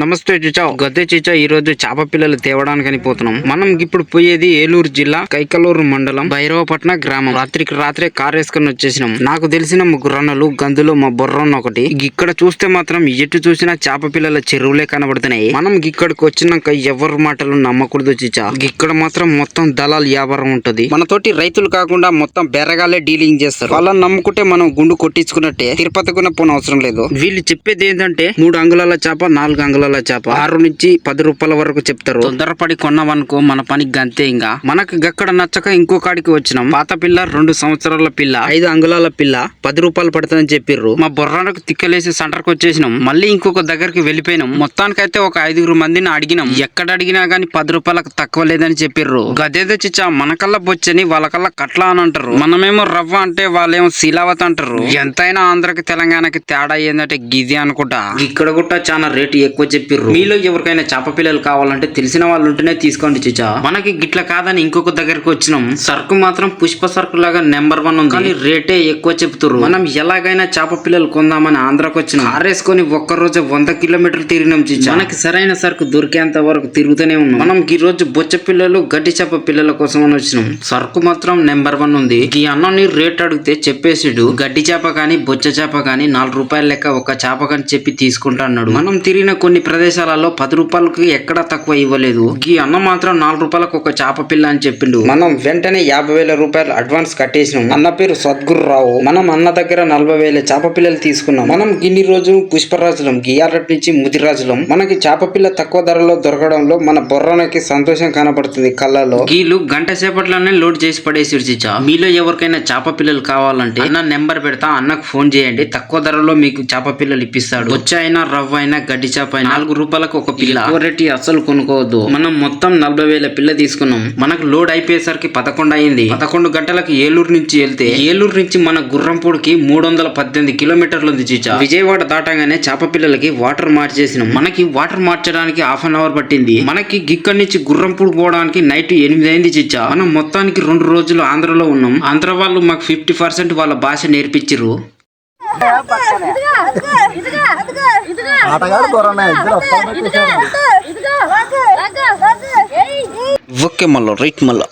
నమస్తే చిచా గద్దె చిచా ఈ రోజు చేప పిల్లలు తేవడానికి పోతున్నాం. మనం ఇప్పుడు పోయేది ఏలూరు జిల్లా కైకలూరు మండలం భైరవపట్న గ్రామం. రాత్రికి రాత్రే కార్ వేసుకుని వచ్చేసినాం. నాకు తెలిసిన ముగ్గురు అన్నలు గందులు మా బుర్రన్న ఒకటి. ఇక్కడ చూస్తే మాత్రం ఎటు చూసినా చేప పిల్లల చెరువులే కనబడుతున్నాయి. మనం ఇక్కడికి వచ్చినాక ఎవరి మాటలు నమ్మకూడదు చిచా ఇక్కడ మాత్రం మొత్తం దళాలు వ్యాపారం ఉంటది. మనతోటి రైతులు కాకుండా మొత్తం బెరగాలే డీలింగ్ చేస్తారు. వాళ్ళని నమ్ముకుంటే మనం గుండు కొట్టించుకున్నట్టే తిరుపతికున్న కూడా పోన అవసరం లేదు. వీళ్ళు చెప్పేది ఏంటంటే మూడు అంగుళాల చేప నాలుగు అంగుళాల చేప. ఆరు నుంచి పది రూపాయల వరకు చెప్తారు. తొందరపడి కొన్నామనుకో మన పని గంతే ఇంకా మనకి గక్కడ నచ్చక ఇంకో కాడికి వచ్చినాం. పాత పిల్ల రెండు సంవత్సరాల పిల్ల. ఐదు అంగుళాల పిల్ల. పది రూపాయలు పడుతుందని చెప్పిర్రు. మా బొర్రానికి తిక్కలేసి సెంటర్కి వచ్చేసినాం. మళ్ళీ ఇంకొక దగ్గరికి వెళ్ళిపోయినాం. మొత్తానికైతే ఒక ఐదుగురు మందిని అడిగినాం. ఎక్కడ అడిగినా గానీ పది రూపాయలకు తక్కువ లేదని చెప్పిర్రు. గదేదో చిచ్చా మనకల్లా బొచ్చని వాళ్ళకల్లా కట్ల అని అంటారు. మనమేమో రవ్వ అంటే వాళ్ళేమో శీలావత్ అంటారు. ఎంతైనా ఆంధ్రకి తెలంగాణకి తేడా ఏందంటే గిది అనుకుంటా. ఇక్కడ కూడా చాలా రేటు ఎక్కువ చెప్పిర్రు. మీలో ఎవరికైనా చేప పిల్లలు కావాలంటే తెలిసిన వాళ్ళు ఉంటేనే తీసుకోండి చిచ్చా. మనకి గిట్ల కాదని ఇంకొక దగ్గరికి వచ్చినాం. సరుకు మాత్రం పుష్ప సరుకు లాగా నెంబర్ వన్ ఉంది. కానీ రేటే ఎక్కువ చెప్తున్నారు మనం ఎలాగైనా చేప పిల్లలు కొందామని ఆంధ్రాకి వచ్చినాం. ఆరేసుకొని ఒక్క రోజు వంద కిలోమీటర్లు తిరిగినాం చిచ్చా. మనకి సరైన సరుకు దొరికేంత వరకు తిరుగుతూనే ఉన్నాం. మనం ఈ రోజు బొచ్చ పిల్లలు గడ్డి చేప పిల్లల కోసం అని వచ్చినాం. సరుకు మాత్రం నెంబర్ వన్ ఉంది. ఈ అన్నని రేట్ అడిగితే చెప్పేసిడు గడ్డి చేప కానీ బొచ్చ చేప కానీ నాలుగు రూపాయల లెక్క ఒక చేప కానీ చెప్పి తీసుకుంటా అన్నాడు. మనం తిరిగిన కొన్ని ప్రదేశాలలో పది రూపాయలకి ఎక్కడా తక్కువ ఇవ్వలేదు. ఈ అన్న మాత్రం నాలుగు రూపాయలకు ఒక చేప పిల్ల అని చెప్పిండు. మనం వెంటనే యాభై వేల రూపాయలు అడ్వాన్స్ కట్టేసినాం. అన్న పేరు సద్గురు రావు మనం అన్న దగ్గర నలభై వేల చేప పిల్లలు తీసుకున్నాం. మనం గిన్ని రోజు పుష్పరాజులం గియారట్ నుంచి ముదిరాజులం. మనకి చేప పిల్ల తక్కువ ధరలో దొరకడంలో మన బొర్రనకి సంతోషం కనపడుతుంది కళ్ళలో. గీలు గంట సేపట్లోనే లోడ్ చేసి పడేసి మీలో ఎవరికైనా చేప పిల్లలు కావాలంటే అన్న నెంబర్ పెడతా అన్నకు ఫోన్ చేయండి. తక్కువ ధరలో మీకు చేప పిల్లలు ఇప్పిస్తాడు. వచ్చి అయినా రవ్వ అయినా గడ్డి చేప అయినా నాలుగు రూపాయలకు ఒక పిల్ల. రేటు అసలు కొనుక్కోవద్దు. మనం మొత్తం నలభై వేల పిల్ల తీసుకున్నాం. మనకు లోడ్ అయిపోయేసరికి పదకొండు అయింది. పదకొండు గంటలకు ఏలూరు నుంచి వెళ్తే ఏలూరు నుంచి మన గుర్రంపూడికి మూడు వందల పద్దెనిమిది కిలోమీటర్లు ఉంది చీచా. విజయవాడ దాటగానే చేప పిల్లలకి వాటర్ మార్చేసినాం. మనకి వాటర్ మార్చడానికి హాఫ్ అన్ అవర్ పట్టింది. మనకి గిక్కడి నుంచి గుర్రంపూడి పోవడానికి నైట్ ఎనిమిది అయింది చిచ్చా మనం మొత్తానికి రెండు రోజులు ఆంధ్రలో ఉన్నాం. ఆంధ్ర వాళ్ళు మాకు ఫిఫ్టీ పర్సెంట్ వాళ్ళ భాష నేర్పించిర్రు. ఓకే మళ్ళీ రైట్ మళ్ళీ